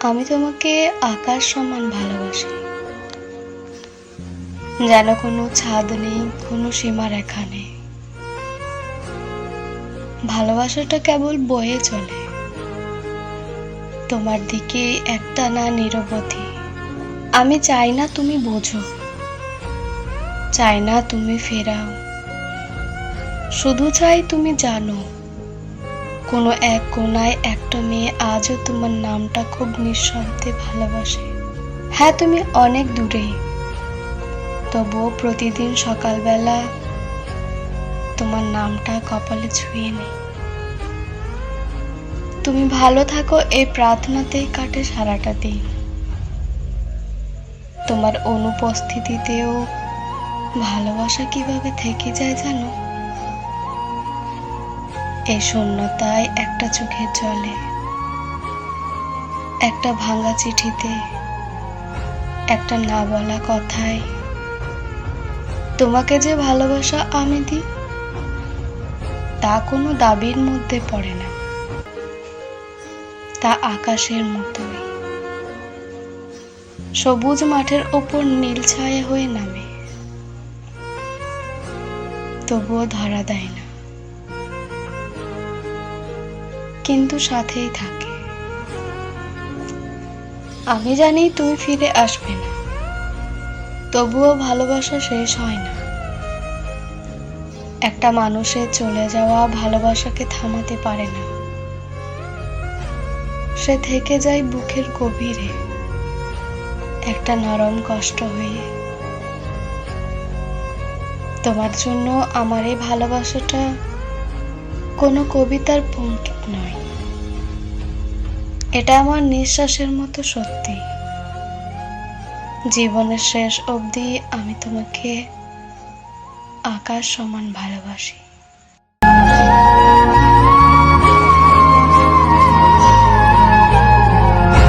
আমি তোমাকে আকাশ সমান ভালোবাসি। যেন কোনো ছাদ নেই, কোনো সীমারেখা নেই। ভালোবাসাটা কেবল বয়ে চলে। তোমার দিকে একটা না নিরবধি। আমি চাই না তুমি বোঝো। চাই না তুমি ফেরাও। শুধু চাই তুমি জানো। কোনো এক কোনায় একটা মেয়ে আজও তোমার নামটা খুব নিঃশব্দে ভালোবাসে। হ্যাঁ তুমি অনেক দূরে। তবুও প্রতিদিন সকালবেলা তোমার নামটা কপালে ছুঁয়ে নেই তুমি ভালো থাকো, এই প্রার্থনাতেই কাটে সারাটা দিন। তোমার অনুপস্থিতিতেও ভালোবাসা কীভাবে থেকে যায় জানো? এই শূন্যতায় একটা চোখের জলে, একটা ভাঙা চিঠিতে, একটা না বলা কথায়। তোমাকে যে ভালোবাসা আমি দিই, তা কোনো দাবির মধ্যে পড়ে না। তা আকাশের মতোই। সবুজ মাঠের ওপর নীল ছায়া হয়ে নামে, তবুও ধরা দেয় না। কিন্তু সাথেই থাকে। আমি জানি তুমি ফিরে আসবে না। তবুও ভালোবাসা শেষ হয় না। একটা মানুষের চলে যাওয়া ভালোবাসাকে থামাতে পারে না। সে থেকে যায় বুকের গভীরে। একটা নরম কষ্ট হয়ে। তোমার জন্য আমার এই ভালোবাসাটা কোনো কবিতার পঙ্কিত নয়। এটা আমার নিঃশ্বাসের মতো সত্যি। জীবনের শেষ অবধি আমি তোমাকে আকাশ সমান ভালোবাসি।